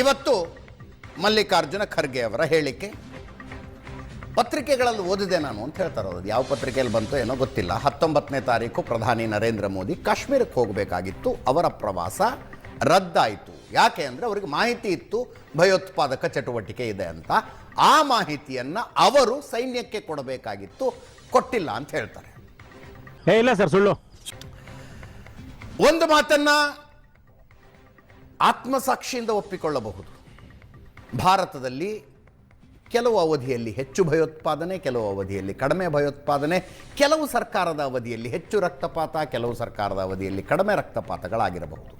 ಇವತ್ತು ಮಲ್ಲಿಕಾರ್ಜುನ ಖರ್ಗೆ ಅವರ ಹೇಳಿಕೆ. ಪತ್ರಿಕೆಗಳಲ್ಲಿ ಓದಿದೆ ನಾನು ಅಂತ ಹೇಳ್ತಾರೆ ಅದು ಯಾವ ಪತ್ರಿಕೆಯಲ್ಲಿ ಬಂತು ಏನೋ ಗೊತ್ತಿಲ್ಲ. ಹತ್ತೊಂಬತ್ತನೇ ತಾರೀಕು ಪ್ರಧಾನಿ ನರೇಂದ್ರ ಮೋದಿ ಕಾಶ್ಮೀರಕ್ಕೆ ಹೋಗಬೇಕಾಗಿತ್ತು. ಅವರ ಪ್ರವಾಸ ರದ್ದಾಯಿತು. ಯಾಕೆ ಅಂದರೆ ಅವರಿಗೆ ಮಾಹಿತಿ ಇತ್ತು ಭಯೋತ್ಪಾದಕ ಚಟುವಟಿಕೆ ಇದೆ ಅಂತ. ಆ ಮಾಹಿತಿಯನ್ನು ಅವರು ಸೈನ್ಯಕ್ಕೆ ಕೊಡಬೇಕಾಗಿತ್ತು. ಕೊಟ್ಟಿಲ್ಲ ಅಂತ ಹೇಳ್ತಾರೆ. ಏ ಇಲ್ಲ ಸರ್ ಸುಳ್ಳು. ಒಂದು ಮಾತನ್ನ ಆತ್ಮಸಾಕ್ಷಿಯಿಂದ ಒಪ್ಪಿಕೊಳ್ಳಬಹುದು. ಭಾರತದಲ್ಲಿ ಕೆಲವು ಅವಧಿಯಲ್ಲಿ ಹೆಚ್ಚು ಭಯೋತ್ಪಾದನೆ, ಕೆಲವು ಅವಧಿಯಲ್ಲಿ ಕಡಿಮೆ ಭಯೋತ್ಪಾದನೆ, ಕೆಲವು ಸರ್ಕಾರದ ಅವಧಿಯಲ್ಲಿ ಹೆಚ್ಚು ರಕ್ತಪಾತ, ಕೆಲವು ಸರ್ಕಾರದ ಅವಧಿಯಲ್ಲಿ ಕಡಿಮೆ ರಕ್ತಪಾತಗಳಾಗಿರಬಹುದು.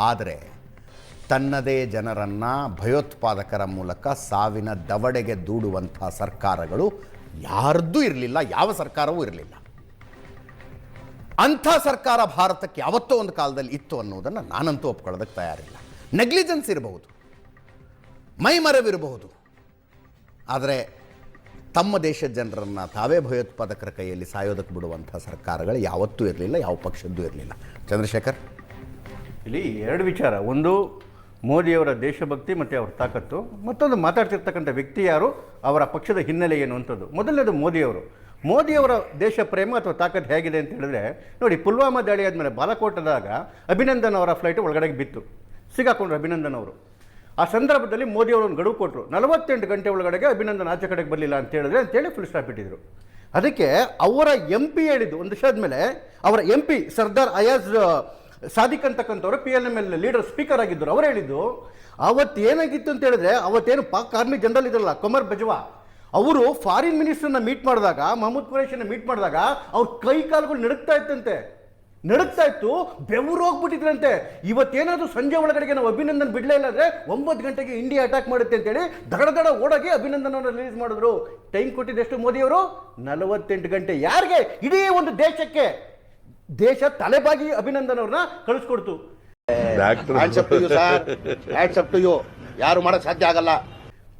ಆದರೆ ತನ್ನದೇ ಜನರನ್ನು ಭಯೋತ್ಪಾದಕರ ಮೂಲಕ ಸಾವಿನ ದವಡೆಗೆ ದೂಡುವಂಥ ಸರ್ಕಾರಗಳು ಯಾರದ್ದೂ ಇರಲಿಲ್ಲ, ಯಾವ ಸರ್ಕಾರವೂ ಇರಲಿಲ್ಲ. ಅಂಥ ಸರ್ಕಾರ ಭಾರತಕ್ಕೆ ಯಾವತ್ತೋ ಒಂದು ಕಾಲದಲ್ಲಿ ಇತ್ತು ಅನ್ನೋದನ್ನು ನಾನಂತೂ ಒಪ್ಕೊಳ್ಳೋದಕ್ಕೆ ತಯಾರಿಲ್ಲ. ನೆಗ್ಲಿಜೆನ್ಸ್ ಇರಬಹುದು. ಮೈಮರವಿರಬಹುದು. ಆದರೆ ತಮ್ಮ ದೇಶದ ಜನರನ್ನು ತಾವೇ ಭಯೋತ್ಪಾದಕರ ಕೈಯಲ್ಲಿ ಸಾಯೋದಕ್ಕೆ ಬಿಡುವಂಥ ಸರ್ಕಾರಗಳು ಯಾವತ್ತೂ ಇರಲಿಲ್ಲ, ಯಾವ ಪಕ್ಷದ್ದು ಇರಲಿಲ್ಲ. ಚಂದ್ರಶೇಖರ್? ಇಲ್ಲಿ ಎರಡು ವಿಚಾರ. ಒಂದು, ಮೋದಿಯವರ ದೇಶಭಕ್ತಿ ಮತ್ತು ಅವರ ತಾಕತ್ತು. ಮತ್ತೊಂದು ಮಾತಾಡ್ತಿರ್ತಕ್ಕಂಥ ವ್ಯಕ್ತಿ ಯಾರು? ಅವರ ಪಕ್ಷದ ಹಿನ್ನೆಲೆ ಏನು ಅಂಥದ್ದು ಮೊದಲನೇದು ಮೋದಿಯವರು. ಮೋದಿಯವರ ದೇಶ ಪ್ರೇಮ ಅಥವಾ ತಾಕತ್ತು ಹೇಗಿದೆ ಅಂತ ಹೇಳಿದ್ರೆ, ನೋಡಿ, ಪುಲ್ವಾಮಾ ದಾಳಿ ಆದಮೇಲೆ ಬಾಲಕೋಟದಾಗ ಅಭಿನಂದನ್ ಅವರ ಫ್ಲೈಟ್ ಒಳಗಡೆ ಬಿತ್ತು. ಸಿಗಾಕೊಂಡ್ರು ಅಭಿನಂದನ್ ಅವರು. ಆ ಸಂದರ್ಭದಲ್ಲಿ ಮೋದಿ ಅವರು ಒಂದು ಗಡುವು ಕೊಟ್ಟರು ನಲವತ್ತೆಂಟು ಗಂಟೆ ಒಳಗಡೆಗೆ ಅಭಿನಂದನ್ ಆಚೆ ಕಡೆಗೆ ಬರಲಿಲ್ಲ ಅಂತ ಹೇಳಿದ್ರೆ ಅಂತೇಳಿ ಫುಲ್ ಸ್ಟಾಪ್ ಇಟ್ಟಿದ್ರು. ಅದಕ್ಕೆ ಅವರ ಎಂ ಪಿ ಹೇಳಿದ್ದು, ಒಂದು ವರ್ಷ ಆದಮೇಲೆ ಅವರ M P Sardar Ayaz Sadiq ಅಂತಕ್ಕಂಥವ್ರು P L M L leader speaker ಆಗಿದ್ದರು. ಅವರು ಹೇಳಿದ್ದು ಅವತ್ತು ಏನಾಗಿತ್ತು ಅಂತ ಹೇಳಿದ್ರೆ, ಅವತ್ತೇನು ಪಾಕ್ ಆರ್ಮಿ ಜನರಲ್ ಇದ್ರಲ್ಲ, ಕೊಮರ್ ಬಜ್ವಾ ಅವರು ಫಾರಿನ್ ಮಿನಿಸ್ಟರ್ನ ಮೀಟ್ ಮಾಡಿದಾಗ ಮಹಮ್ಮದ್ ಕುರೇಶನ್ನ ಮೀಟ್ ಮಾಡಿದಾಗ ಅವ್ರ ಕೈ ಕಾಲುಗಳು ನಡುಕ್ತಾ ಇತ್ತಂತೆ. ನಡುಕ್ತಾ ಇತ್ತು ಬೆವರು ಹೋಗ್ಬಿಟ್ಟಿದ್ರಂತೆ. ಇವತ್ತೇನಾದರೂ ಸಂಜೆ ಒಳಗಡೆಗೆ ನಾವು ಅಭಿನಂದನ್ ಬಿಡಲೇ ಇಲ್ಲ ಅಂದರೆ ಒಂಬತ್ತು ಗಂಟೆಗೆ ಇಂಡಿಯಾ ಅಟ್ಯಾಕ್ ಮಾಡುತ್ತೆ ಅಂತೇಳಿ ದಡ ದಡ ಓಡೋಗಿ ಅಭಿನಂದನ್ ಅವರನ್ನ ರಿಲೀಸ್ ಮಾಡಿದ್ರು. ಟೈಮ್ ಕೊಟ್ಟಿದ್ದೆಷ್ಟು ಮೋದಿಯವರು ನಲವತ್ತೆಂಟು ಗಂಟೆ. ಯಾರಿಗೆ? ಇಡೀ ಒಂದು ದೇಶಕ್ಕೆ. ದೇಶ ತಲೆಬಾಗಿ ಅಭಿನಂದನ್ ಅವ್ರನ್ನ ಕಳಿಸ್ಕೊಡ್ತು. Hands up to you sir hands up to you ಯಾರು ಮಾಡೋಕ್ಕೆ ಸಾಧ್ಯ ಆಗಲ್ಲ.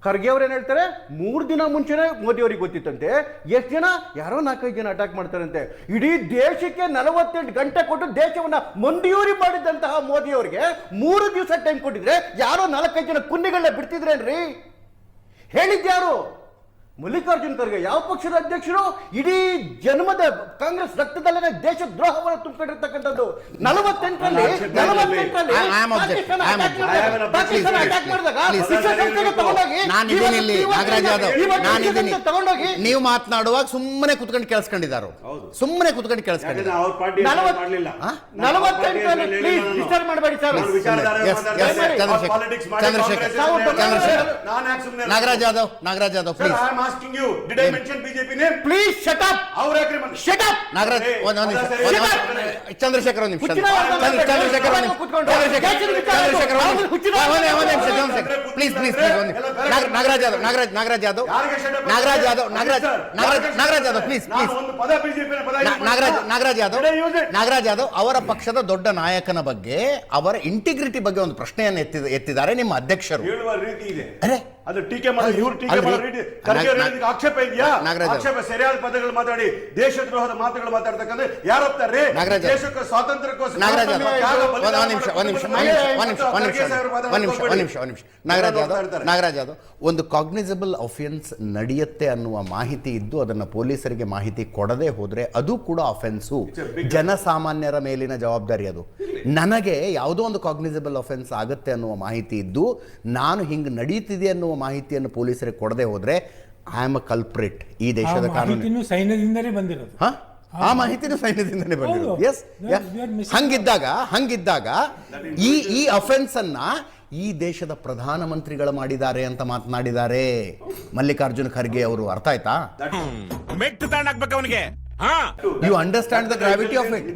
ಖರ್ಗೆ ಅವ್ರು ಏನು ಹೇಳ್ತಾರೆ ಮೂರು ದಿನ ಮುಂಚೆನೇ ಮೋದಿ ಅವರಿಗೆ ಗೊತ್ತಿತ್ತಂತೆ ಎಷ್ಟು ಜನ ಯಾರೋ ನಾಲ್ಕೈದು ಜನ ಅಟ್ಯಾಕ್ ಮಾಡ್ತಾರಂತೆ ಇಡೀ ದೇಶಕ್ಕೆ ನಲವತ್ತೆಂಟು ಗಂಟೆ ಕೊಟ್ಟು ದೇಶವನ್ನ ಮಂಡಿಯೂರಿ ಮಾಡಿದಂತಹ ಮೋದಿ ಅವರಿಗೆ ಮೂರು ದಿವಸ ಟೈಮ್ ಕೊಟ್ಟಿದ್ರೆ ಯಾರೋ ನಾಲ್ಕೈದು ಜನ ಕುನ್ನಿಗಳನ್ನ ಬಿಡ್ತಿದ್ರೇನ್ರಿ ಹೇಳಿದ್ಯಾರು ಮಲ್ಲಿಕಾರ್ಜುನ್ ಖರ್ಗೆ ಯಾವ ಪಕ್ಷದ ಅಧ್ಯಕ್ಷರು ಇಡೀ ಜನ್ಮದ ಕಾಂಗ್ರೆಸ್ ರಕ್ತದಲ್ಲೇ ದೇಶ ದ್ರೋಹವನ್ನು ತುಂಬಿಕೊಂಡಿರ್ತಕ್ಕಂಥದ್ದು ನಲವತ್ತೆಂಟರಲ್ಲಿ ನಲವತ್ತೆಂಟರಲ್ಲಿ object. ಮಾಡಿದಾಗ- ನಾನಿದ್ದೀನಿ ಇಲ್ಲಿ. ನಾಗರಾಜ್ ಯಾದವ್ ನಾನಿದ್ದೀನಿ ನೀವು ಮಾತನಾಡುವಾಗ ಸುಮ್ಮನೆ ಕುತ್ಕೊಂಡು ಕೇಳಿಸ್ಕೊಂಡಿದ್ದಾರೆ? ಸುಮ್ಮನೆ ಕುತ್ಕೊಂಡು ಕೇಳಿಸ್ಕೊಂಡಿದ್ದಾರೆ? Chandrashekhar Nagaraj Yadav Nagaraj Yadav please shut up Nagaraj ಒಂದ್ ನಿಮಿಷ ಚಂದ್ರಶೇಖರ್ ಒಂದ್ ನಿಮಿಷ. Chandrashekhar Chandrashekhar Chandrashekhar please please please ಒಂದ್ ನಿಮಿಷ. ನಾಗರಾಜ್ ಯಾದವ್ ನಾಗರಾಜ್ ನಾಗರಾಜ್ ಯಾದವ್? ನಾಗರಾಜ್ ಯಾದವ್ ನಾಗರಾಜ್ ನಾಗರಾಜ್ ನಾಗರಾಜ್ ಯಾದವ್ ಪ್ಲೀಸ್ ಪ್ಲೀಸ್ ನಾಗರಾಜ್ ನಾಗರಾಜ್ ಯಾದವ್ ನಾಗರಾಜ್ ಯಾದವ್ ಅವರ ಪಕ್ಷದ ದೊಡ್ಡ ನಾಯಕನ ಬಗ್ಗೆ ಅವರ ಇಂಟಿಗ್ರಿಟಿ ಬಗ್ಗೆ ಒಂದು ಪ್ರಶ್ನೆಯನ್ನು ಎತ್ತಿದ್ದಾರೆ ನಿಮ್ಮ ಅಧ್ಯಕ್ಷರು. ಅರೆ ಅದು ಟೀಕೆ ಮಾಡಿ ಇವ್ರು ಟೀಕೆ ಮಾಡಿ ಆಕ್ಷೇಪ ಇದೆಯಾ? ಆಕ್ಷೇಪ ಸರಿಯಾದ ಪದಗಳು ಮಾತಾಡಿ ದೇಶದ್ರೋಹದ ಮಾತುಗಳು ಮಾತಾಡ್ತಕ್ಕಂದ್ರೆ ಯಾರು ದೇಶಕ್ಕೆ ಸ್ವಾತಂತ್ರ್ಯಕ್ಕೋಸ್ಕರ ನಿಮಿಷ ಒಂದು ನಿಮಿಷ ಒಂದು ನಿಮಿಷ ಒಂದು ನಿಮಿಷ ಒಂದು ನಿಮಿಷ ಒಂದು ನಿಮಿಷ ಒಂದು ನಿಮಿಷ ನಾಗರಾಜ್ ಯಾದವ್ ಒಂದು ಕಾಗ್ನಿಸಬಲ್ ಅಫೆನ್ಸ್ ನಡೆಯುತ್ತೆ ಅನ್ನುವ ಮಾಹಿತಿ ಇದ್ದು ಅದನ್ನು ಪೊಲೀಸರಿಗೆ ಮಾಹಿತಿ ಕೊಡದೆ ಹೋದ್ರೆ ಅದು ಕೂಡ ಅಫೆನ್ಸು ಜನಸಾಮಾನ್ಯರ ಮೇಲಿನ ಜವಾಬ್ದಾರಿ ಅದು. ನನಗೆ ಯಾವುದೋ ಒಂದು ಕಾಗ್ನಿಸಬಲ್ ಅಫೆನ್ಸ್ ಆಗುತ್ತೆ ಅನ್ನುವ ಮಾಹಿತಿ ಇದ್ದು ನಾನು ಹಿಂಗೆ ನಡೀತಿದೆ ಅನ್ನುವ ಮಾಹಿತಿಯನ್ನು ಪೊಲೀಸರಿಗೆ ಕೊಡದೆ ಹೋದ್ರೆ ಐ ಆಮ್ ಅ ಕಲ್ಪ್ರಿಟ್ ಈ ದೇಶದ ಕಾನೂನು. ಸೈನ್ಯದಿಂದಲೇ ಬಂದಿರೋದು. ಹ? ಆ ಮಾಹಿತಿನೂ ಸೈನ್ಯದಿಂದಲೇ ಬಂದಿರೋದು. ಎಸ್ ಹಂಗಿದ್ದಾಗ ಹಂಗಿದ್ದಾಗ ಈ ಈ ಅಫೆನ್ಸ್ ಅನ್ನ ಈ ದೇಶದ ಪ್ರಧಾನಮಂತ್ರಿಗಳು ಮಾಡಿದ್ದಾರೆ ಅಂತ ಮಾತನಾಡಿದ್ದಾರೆ. ಮಲ್ಲಿಕಾರ್ಜುನ ಖರ್ಗೆ ಅವರು. ಅರ್ಥ ಆಯ್ತಾ? ಮೆಟ್ಟು ತಗೊಂಡಾಗ್ಬೇಕು ಅವನಿಗೆ. ಹಾ. You understand the gravity of it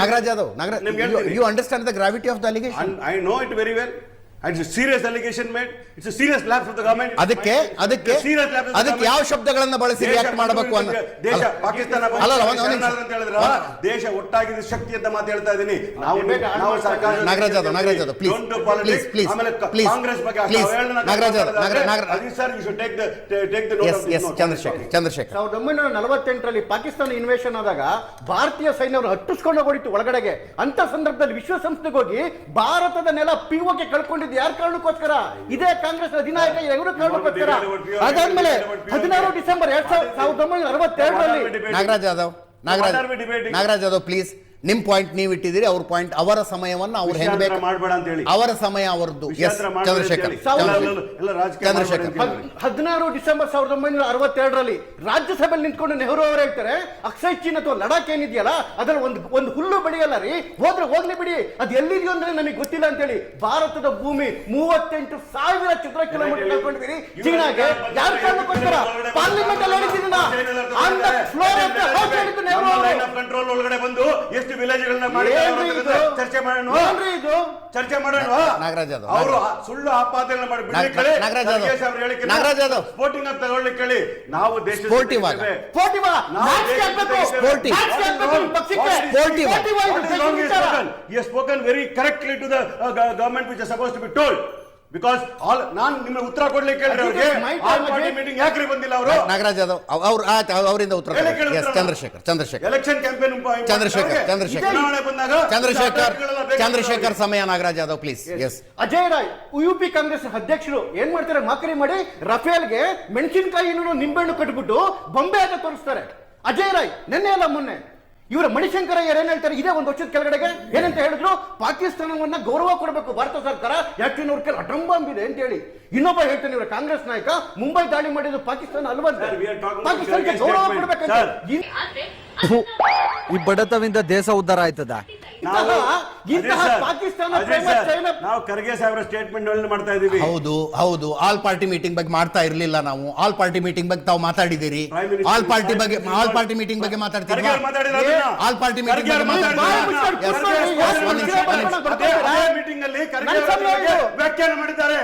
Nagaraj Yadav Nagaraj you understand the gravity of the allegation I know it very well it's serious allegation made it's serious lapse of the government ಅದಕ್ಕೆ ಅದಕ್ಕೆ ಅದಕ್ಕೆ ಯಾವ ಶಬ್ದಗಳನ್ನ ಬಳಸಿ react ಮಾಡಬೇಕು ಅಂತ ದೇಶ ಪಾಕಿಸ್ತಾನ ದೇಶ ಒಟ್ಟಾಗಿದೆ ಶಕ್ತಿ ಅಂತ ಮಾತು ಹೇಳ್ತಾ ಇದ್ದೀನಿ. ನಾವು ನಾವು ಸರ್ಕಾರ Nagaraj Yadav Nagaraj Yadav please please please ಆಮೇಲೆ ಪ್ಲೀಸ್ ಕಾಂಗ್ರೆಸ್ ಬಗ್ಗೆ please Nagaraj Yadav Nagaraj sir you should take the take the yes yes Chandrashekhar Chandrashekhar. ಸಾವಿರದ ಒಂಬೈನೂರ ನಲವತ್ತೆಂಟರಲ್ಲಿ ಪಾಕಿಸ್ತಾನ ಇನ್ವೇಷನ್ ಆದಾಗ ಭಾರತೀಯ ಸೈನ್ಯವರು ಹಟ್ಟಿಸ್ಕೊಂಡು ಹೋಗಿತ್ತು ಒಳಗಡೆಗೆ. ಅಂತ ಸಂದರ್ಭದಲ್ಲಿ ವಿಶ್ವಸಂಸ್ಥೆಗೆ ಹೋಗಿ ಭಾರತದ ನೆಲ ಪಿಒಕೆ ಕಳ್ಕೊಂಡಿದೆ ಮಾಡಿದ್ದು ಯಾರ ಕಾರಣಕ್ಕೋಸ್ಕರ? ಇದೇ ಕಾಂಗ್ರೆಸ್ ಅಧಿನಾಯಕ ಎವರು ಕಾರಣಕ್ಕೋಸ್ಕರ. ಅದಾದ್ಮೇಲೆ ಹದಿನಾರು ಡಿಸೆಂಬರ್ ಎರಡ್ ಸಾವಿರದ ಸಾವಿರದ ಒಂಬೈನೂರ ಅರವತ್ತೆರಡರಲ್ಲಿ ನಾಗರಾಜ್ ಯಾದವ್ ನಾಗರಾಜ್? ನಾಗರಾಜ್ ಯಾದವ್ ಪ್ಲೀಸ್ ನಿಮ್ ಪಾಯಿಂಟ್ ನೀವು ಇಟ್ಟಿದ್ದೀರಿ ಅವ್ರ ಪಾಯಿಂಟ್ ಅವರ ಸಮಯವನ್ನ ಅವ್ರು ಹೆಂಗ್ ಮಾಡಬೇಡ ಬೇಕು ಮಾಡ್ಬೇಡ ಅಂತ ಹೇಳಿ. ಅವರ ಸಮಯ ಅವರದ್ದು. ಚಂದ್ರಶೇಖರ್ ಎಲ್ಲ- ಎಲ್ಲ ರಾಜಕೀಯ ಚಂದ್ರಶೇಖರ್. ಹದಿನಾರು ಡಿಸೆಂಬರ್ ಸಾವಿರದ ಒಂಬೈನೂರ ಅರವತ್ತೆರಡರಲ್ಲಿ ರಾಜ್ಯಸಭೆಯಲ್ಲಿ ನಿಂತ್ಕೊಂಡು ನೆಹರು ಅವರು ಹೇಳ್ತಾರೆ ಅಕ್ಷಯ್ ಚೀನ್ ಅಥವಾ ಲಡಾಖ್ ಏನಿದೆಯಲ್ಲ ಅದರ ಒಂದು ಒಂದು ಹುಲ್ಲು ಬೆಳೆಯಲ್ಲ ರೀ ಹೋದ್ರೆ ಹೋಗ್ಲಿ ಬಿಡಿ. ಅದು ಎಲ್ಲಿದೆಯೋ ಅಂದ್ರೆ ನನಗೆ ಗೊತ್ತಿಲ್ಲ ಅಂತ ಹೇಳಿ ಭಾರತದ ಭೂಮಿ ಮೂವತ್ತೆಂಟು ಸಾವಿರ ಚದರ ಕಿಲೋಮೀಟರ್ ಕಳ್ಕೊಂಡಿದ್ದೀರಿ ಚೀನಾಗೆ ಯಾರು ಕಾರಣಕ್ಕೋಸ್ಕರ? ಪಾರ್ಲಿಮೆಂಟ್ ಅಲ್ಲಿ on the floor of the house ಹೇಳಿದ್ದು ನೆಹರು ಲೈನ್ ಆಫ್ ಕಂಟ್ರೋಲ್ ಒಳಗಡೆ ಬಂದು ಎಷ್ಟು ಇದು? ಚರ್ಚೆ ಮಾಡೋಣ. ಏನ್ರಿ ಇದು? ಚರ್ಚೆ ಮಾಡೋಣ. ನಾಗರಾಜ್ ಯಾದವ್, ಅವರು ಸುಳ್ಳು ಆಪಾದನೆ ಮಾಡಿ ಬಿಡ್ಲಿಕ್ಕೆ ನಾಗರಾಜ್ ಯಾದವ್. ನಾಗರಾಜ್ ಯಾದವ್. ಸ್ಪೋರ್ಟಿಂಗ್ ಅಂತ ತಗೊಳ್ಳಿಕ್ಕೆ ಹೇಳಿ ನಾವು ದೇಶ ಸ್ಪೋಕನ್ ವೆರಿ ಸ್ಪೋರ್ಟಿವ. ನಾಚಿಕೆ ಟು ಪಕ್ಷಕ್ಕೆ. Sportive. Sportive ಇದು ದೇಶದ ವಿಚಾರ. He has ಆಲ್ ನಾನು ನಿಮಗೆ ಉತ್ತರ ಕೊಡ್ಲಿಕ್ಕೆ ಹೇಳಿದ್ರೆ ಅವ್ರಿಗೆ ಆಲ್ ಪಾರ್ಟಿ ಮೀಟಿಂಗ್ ಯಾಕ್ರಿ ಬಂದಿಲ್ಲ ಅವರು? ನಾಗರಾಜ್ ಯಾದವ್ ಅವ್ರ ಅವರಿಂದ ಉತ್ತರ ಕೇಳಿ ಎಸ್ ಉತ್ತರ. Chandrashekhar Chandrashekhar. Election campaign Chandrashekhar Chandrashekhar. ಬಂದಾಗ ಚಂದ್ರಶೇಖರ್ ಚಂದ್ರಶೇಖರ್ ಸಮಯ Nagaraj Yadav please yes Ajay Rai UP Congress ಅಧ್ಯಕ್ಷರು ಏನ್ ಮಾಡ್ತಾರೆ ಮಾಕರಿ ಮಾಡಿ ರಫೇಲ್ಗೆ ಮೆಣಸಿನಕಾಯಿ ನಿಂಬೆಹಣ್ಣು ಕಟ್ಬಿಟ್ಟು ಬೊಂಬೆ ಅಂತ ತೋರಿಸ್ತಾರೆ. ಅಜಯ್ ರಾಯ್ ನಿನ್ನೆ ಅಲ್ಲ ಮೊನ್ನೆ. ಇವರ ಮಣಿಶಂಕರಯ್ಯರ್ ಏನ್ ಹೇಳ್ತಾರೆ? ಇದೇ ಒಂದು ವರ್ಷದ ಕೆಳಗಡೆಗೆ ಏನಂತ ಹೇಳಿದ್ರು? ಪಾಕಿಸ್ತಾನವನ್ನ ಗೌರವ ಕೊಡಬೇಕು. ಭಾರತ ಸರ್ಕಾರ ಯಾಕೆ ಅವ್ರ ಕೆಲ ಅಟಂಬಾಂಬ್ ಇದೆ ಅಂತ ಹೇಳಿ. ಇನ್ನೊಬ್ಬ ಹೇಳ್ತಾನೆ ಇವರ ಕಾಂಗ್ರೆಸ್ ನಾಯಕ ಮುಂಬೈ ದಾಳಿ ಮಾಡಿದ್ರು ಪಾಕಿಸ್ತಾನ ಅಲ್ವಂತೆ. ಪಾಕಿಸ್ತಾನಕ್ಕೆ ಗೌರವ. ಕೊಡಬೇಕಂತ. ಈ ಬಡತವಿಂದ ದೇಶ ಉದ್ಧಾರ ಆಯ್ತದ? ನಾವು ಇಂತಹ ಪಾಕಿಸ್ತಾನ ನಾವು ಖರ್ಗೆ ಸಾಹೇಬ್ರ ಸ್ಟೇಟ್ಮೆಂಟ್ ಮಾಡ್ತಾ ಇದೀವಿ. ಹೌದು ಹೌದು. ಆಲ್ ಪಾರ್ಟಿ ಮೀಟಿಂಗ್ ಬಗ್ಗೆ ಮಾಡ್ತಾ ಇರ್ಲಿಲ್ಲ ನಾವು. ಆಲ್ ಪಾರ್ಟಿ ಮೀಟಿಂಗ್ ಬಗ್ಗೆ ತಾವು ಮಾತಾಡಿದಿರಿ ಆಲ್ ಪಾರ್ಟಿ ಬಗ್ಗೆ ಆಲ್ ಪಾರ್ಟಿ ಮೀಟಿಂಗ್ ಬಗ್ಗೆ ಮಾತಾಡ್ತೀರಿ. ಆಲ್ ಪಾರ್ಟಿ ಮೀಟಿಂಗ್ ಬಗ್ಗೆ. ಅದೇ ಅದೇ ಮೀಟಿಂಗ್ ಅಲ್ಲಿ ವ್ಯಾಖ್ಯಾನ ಮಾಡಿದ್ದಾರೆ.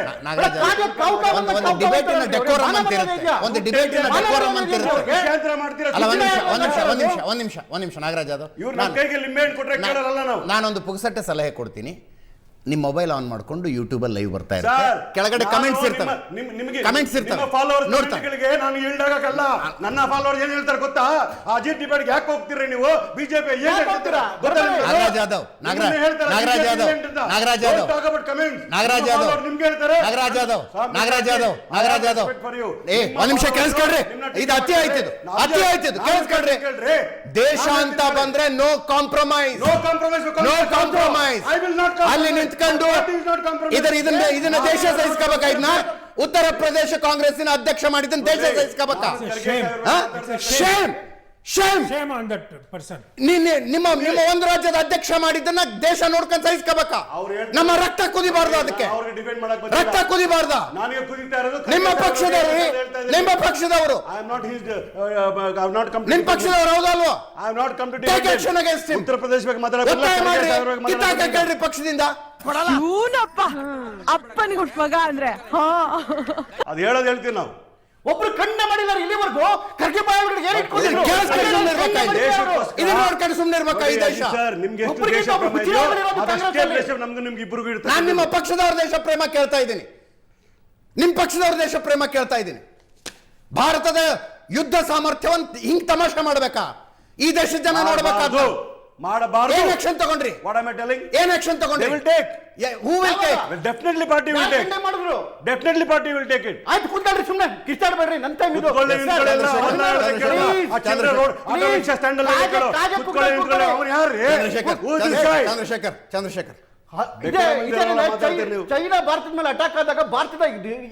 ಒಂದು ಅಂತ ಡಿಬೇಟ್ ಕಾವು ಕಾವು ಡೆಕೋರಮ್ ಅಂತ ಇರುತ್ತೆ? ಒಂದು ಡಿಬೇಟ್ ಡೆಕೋರಮ್ ಅಂತ ಇರುತ್ತೆ. ಅಲ್ಲ ಒಂದ್ ನಿಮಿಷ ಒಂದ್ ನಿಮಿಷ ಒಂದ್. ನಿಮಿಷ ಒಂದ್ ನಿಮಿಷ ನಾಗರಾಜ್ ಯಾದವ್ ನಾನೊಂದು ನಮ್ಮ ಪುಗ್ಸಟ್ಟೆ ಸಲಹೆ ಕೊಡ್ತೀನಿ. ನಿಮ್ಮ ಮೊಬೈಲ್ ಆನ್ ಮಾಡ್ಕೊಂಡು ಯೂಟ್ಯೂಬ್ ಅಲ್ಲಿ ಲೈವ್ ಬರ್ತಾ ಇರುತ್ತೆ. ಸರ್ ಕೆಳಗಡೆ ನಾನು ಕಮೆಂಟ್ಸ್ ನಿಮ್ಮ- ಇರ್ತವೆ. ನಿಮ್- ನಿಮ್ಗೆ ಕಮೆಂಟ್ಸ್ ನಿಮ್ಮ ಇರ್ತವೆ. ಫಾಲೋವರ್ಸ್ ನೋಡ್ತಾ. ಗಳಿಗೆ ನಾನು ಆಗಕ್ಕಲ್ಲ ನನ್ನ ಫಾಲೋವರ್ ಏನ್ ಹೇಳ್ತಾರೆ ಗೊತ್ತಾ? ಆ ಅಜಿತ್ ಡಿಬೇಟ್ ಯಾಕೆ ಹೋಗ್ತೀರಿ ನೀವು? ಬಿಜೆಪಿ ಏನ್ ಯಾಕ್ ಹೇಳ್ತೀರಾ? ಹೋಗ್ತೀರಾ? ಗೊತ್ತಾ ನಿಮ್ಗೆ? ನಾಗರಾಜ್ ಯಾದವ್, ನಾಗರಾಜ್- ನಿಮ್ಮನ್ನ ಹೇಳ್ತಾರೆ? ನಾಗರಾಜ್ BJP ಯಾದವ್, ಅಂತ. Nagaraj Don't Yadav. talk about comments. Nagaraj ನಿಮ್ಮ ಯಾದವ್. followers ನಿಮ್ಗೆ ಹೇಳ್ತಾರೆ? ನಾಗರಾಜ್ ಯಾದವ್. ನಾಗರಾಜ್ ಯಾದವ್. ನಾಗರಾಜ್ ಯಾದವ್. for you. ಏ ನಿಮ್ಮ ಒಂದ್ ನಿಮಿಷ followers ಕೇಳಿಸ್ಕೊಳ್ರಿ. ನಿಮ್ಮನ್ನ ಇದು ಅತಿ ಟೀಕೆ ಮಾಡ್ತಾರೆ. ಅತಿ ನಾವು ಕೇಳಿಸ್ಕೊಳ್ರಿ. ಕೇಳ್ರಿ. ದೇಶ ಅಂತ. ಬಂದ್ರೆ no compromise no compromise no no compromise. Compromise I will not compromise. ಅಲ್ಲಿ ನಿಂತ್ಕೊಂಡು Is ಇದರ ಇದನ್ನ ಇದನ್ನ ದೇಶ ಸಹಿಸ್ಕೋಬೇಕಾ ಇದನ್ನ ಉತ್ತರ ಪ್ರದೇಶ ಕಾಂಗ್ರೆಸ್ಸಿನ ಅಧ್ಯಕ್ಷ ಮಾಡಿದ್ದನ್ನ ದೇಶ ಸಹಿಸ್ಕೋಬೇಕಾ? Shame. Shame shame on that person. ನಿನ್ನೆ ನಿಮ್ಮ ನಿಮ್ಮ ಒಂದು ರಾಜ್ಯದ ಅಧ್ಯಕ್ಷ ಮಾಡಿದ್ದನ್ನ ದೇಶ ನೋಡ್ಕೊಂಡು ಸಹಿಸ್ಕೋಬೇಕ? ಅವ್ರು ನಮ್ಮ ರಕ್ತ ಕುದಿಬಾರ್ದು ಅದಕ್ಕೆ. ರಕ್ತ. ಕುದಿಬಾರ್ದ. ನಿಮ್ಮ ಪಕ್ಷದವರು. ನಿಮ್ಮ ಪಕ್ಷದವರು ನಿಮ್ಮ uh, uh, I have not come ನಿಮ್ ಪಕ್ಷದವರು ಹೌದಲ್ವಾ? Take debate. action against Uttar Pradesh ಬಗ್ಗೆ ಮಾಡ್ರಿ ಕಿತ್ತಾಕ ಕೇಳ್ರಿ ಪಕ್ಷದಿಂದ. ಕೊಡಲ್ಲ. ಇವನಪ್ಪ ಅಪ್ಪನಿಗೆ ಹುಟ್ಟು ಮಗ ಅಂದ್ರೆ ಹಾ. ಅದು ಹೇಳೋದು ಹೇಳ್ತೀವಿ ನಾವು. ಒಬ್ರು ಕಣ್ಣ ಮಾಡಿಲ್ಲ ಇಲ್ಲಿವರೆಗೂ ಖರ್ಗೆ ಬಾಯಿಗಳಿಗೆ ಏನ್ ಇಟ್ಕೊಂಡಿದ್ರು? ಕೇಳಿಸ್ಕೊಂಡು ಸುಮ್ನೆ ಇರ್ಬೇಕಾ ಇದನ್ನ ನೋಡ್ಕೊಂಡು ಸುಮ್ನೆ ಇರ್ಬೇಕಾ ಈ ದೇಶ? ಸರ್ ನಿಮ್ಗೆ ಎಷ್ಟು ಒಬ್ರಿಗೆ ದೇಶ ಒಬ್ರು ಪ್ರೇಮ ಇದೆಯೋ, ಹುಚ್ಚಿನ ಇರೋದು ಅದಷ್ಟೇ ಕಾಂಗ್ರೆಸ್ಸಲ್ಲಿ. ದೇಶ ನಮ್ಗೆ ನಿಮ್ಗೆ ಇಬ್ಬರಿಗೂ ಇರ್ತದೆ ನಾನ್ ನಿಮ್ಮ ಪಕ್ಷದವ್ರ ದೇಶ ಪ್ರೇಮ ಕೇಳ್ತಾ ಇದ್ದೀನಿ. ನಿಮ್ ಪಕ್ಷದವ್ರ ದೇಶ ಪ್ರೇಮ ಕೇಳ್ತಾ ಇದ್ದೀನಿ. ಭಾರತದ ಯುದ್ಧ ಸಾಮರ್ಥ್ಯವನ್ನು ಹಿಂಗ್ ತಮಾಷೆ ಮಾಡ್ಬೇಕಾ? ಈ ದೇಶದ ಜನ ನೋಡ್ಬೇಕಾದ್ರು ಮಾಡಬಾರದು. ಏನ್ ಆಕ್ಷನ್ ತಗೊಂಡ್ರಿ? ವಾಟ್ ಆಮ್ ಟೆಲಿಂಗ್ ಏನ್ ಆಕ್ಷನ್ ತಗೊಂಡ್ರಿ? Will take. Who will take definitely party will take ಏನ್ ಮಾಡಿದ್ರು? Definitely party will take it ಆಯ್ತು ಕುಂತಾಡ್ರಿ ಸುಮ್ನೆ. ಕಿತ್ತಾಡ್ಬೇಡ್ರಿ ನನ್ನ ಟೈಮ್ ಇದು. Chandra road auto rickshaw stand ಅಲ್ಲಿ ಕಾಗೆ- ಕೇಳೋ. ಕಾಗೆ ಕುತ್ಕೊಳ್ಳಿ, ನಿಂತ್ಕೊಳ್ಳಿ, ಅವ್ನು ಯಾರ್ರೀ? ಚಂದ್ರಶೇಖರ್? ಚಂದ್ರಶೇಖರ್ ಚಂದ್ರಶೇಖರ್. ಚೈನಾ ಭಾರತದ ಮೇಲೆ ಅಟ್ಯಾಕ್ ಆದಾಗ ಭಾರತದ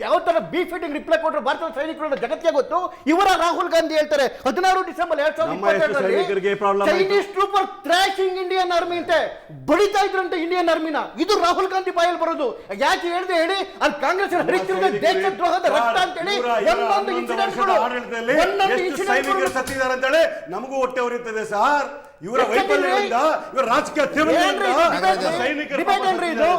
ಯಾವ ತರ ಬಿ ಫಿಟಿಂಗ್ ರಿಪ್ಲೈ ಕೊಟ್ಟರು ಭಾರತದ ಸೈನಿಕರು ಜಗತ್ತಿಗೆ ಗೊತ್ತು? ಇವರ ರಾಹುಲ್ ಗಾಂಧಿ ಹೇಳ್ತಾರೆ ಹದಿನಾರು ಡಿಸೆಂಬರ್ ಎರಡ್ ಸಾವಿರದ Chinese trooper trashing Indian army ಅಂತೆ ಬಡಿತಾ ಇದ್ರಂತೆ ಇಂಡಿಯನ್ ಆರ್ಮಿನ ಇದು ರಾಹುಲ್ ಗಾಂಧಿ ಬಾಯಲ್ಲಿ ಬರೋದು. ಯಾಕೆ ಹೇಳ್ದೆ ಹೇಳಿ? ಅಲ್ಲಿ ಕಾಂಗ್ರೆಸ್ ಹರಿತಿರುವ ದೇಶ ದ್ರೋಹದ ರಕ್ತ ಅಂತ ಹೇಳಿ ಒಂದೊಂದು ಅಂತೇಳಿ ನಮಗೂ ಹೊಟ್ಟೆ ಸರ್. ಇವರ ವೈಫಲ್ಯದಿಂದ ಇವರ ರಾಜಕೀಯ.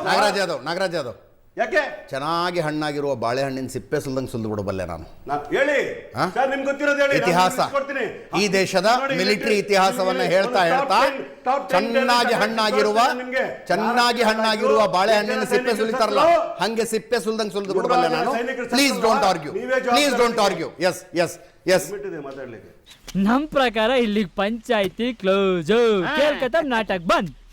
ನಾಗರಾಜ್ ಯಾದವ್. ನಾಗರಾಜ್ ಯಾದವ್ ಯಾಕೆ? ಚೆನ್ನಾಗಿ ಹಣ್ಣಾಗಿರುವ ಬಾಳೆಹಣ್ಣಿನ ಸಿಪ್ಪೆ ಸುಲ್ದಂಗೆ ಸುಲ್ದು ಬಿಡಬಲ್ಲೆ ನಾನು. ಹೇಳಿ. ಹಾ? ಸರ್ ನಿಮ್ಗೆ ಗೊತ್ತಿರೋದು ಹೇಳಿ. ಇತಿಹಾಸ. ಈ ದೇಶದ ಮಿಲಿಟರಿ ಇತಿಹಾಸವನ್ನ ಹೇಳ್ತಾ ಹೇಳ್ತಾ top 10 top 10 ಚೆನ್ನಾಗಿ ಹಣ್ಣಾಗಿರುವ ಚೆನ್ನಾಗಿ ಹಣ್ಣಾಗಿರುವ ಬಾಳೆಹಣ್ಣಿನ ಸಿಪ್ಪೆ ಸುಲಿತಾರಲ್ಲ? ಹಂಗೆ ಸಿಪ್ಪೆ ಸುಲ್ದಂಗೆ ಸುಲ್ದು ಬಿಡಬಲ್ಲೆ ನಾನು? Please? Don't argue please don't argue yes yes yes ಬಿಟ್ಟಿದೆ ಮಾತಾಡ್ಲಿಕ್ಕೆ. ನಮ್ ಪ್ರಕಾರ ಇಲ್ಲಿ ಪಂಚಾಯತಿ ಕ್ಲೋಸ್ ಕೇಳ್ಕತ್ತ ನಾಟಕ ಬಂದ್.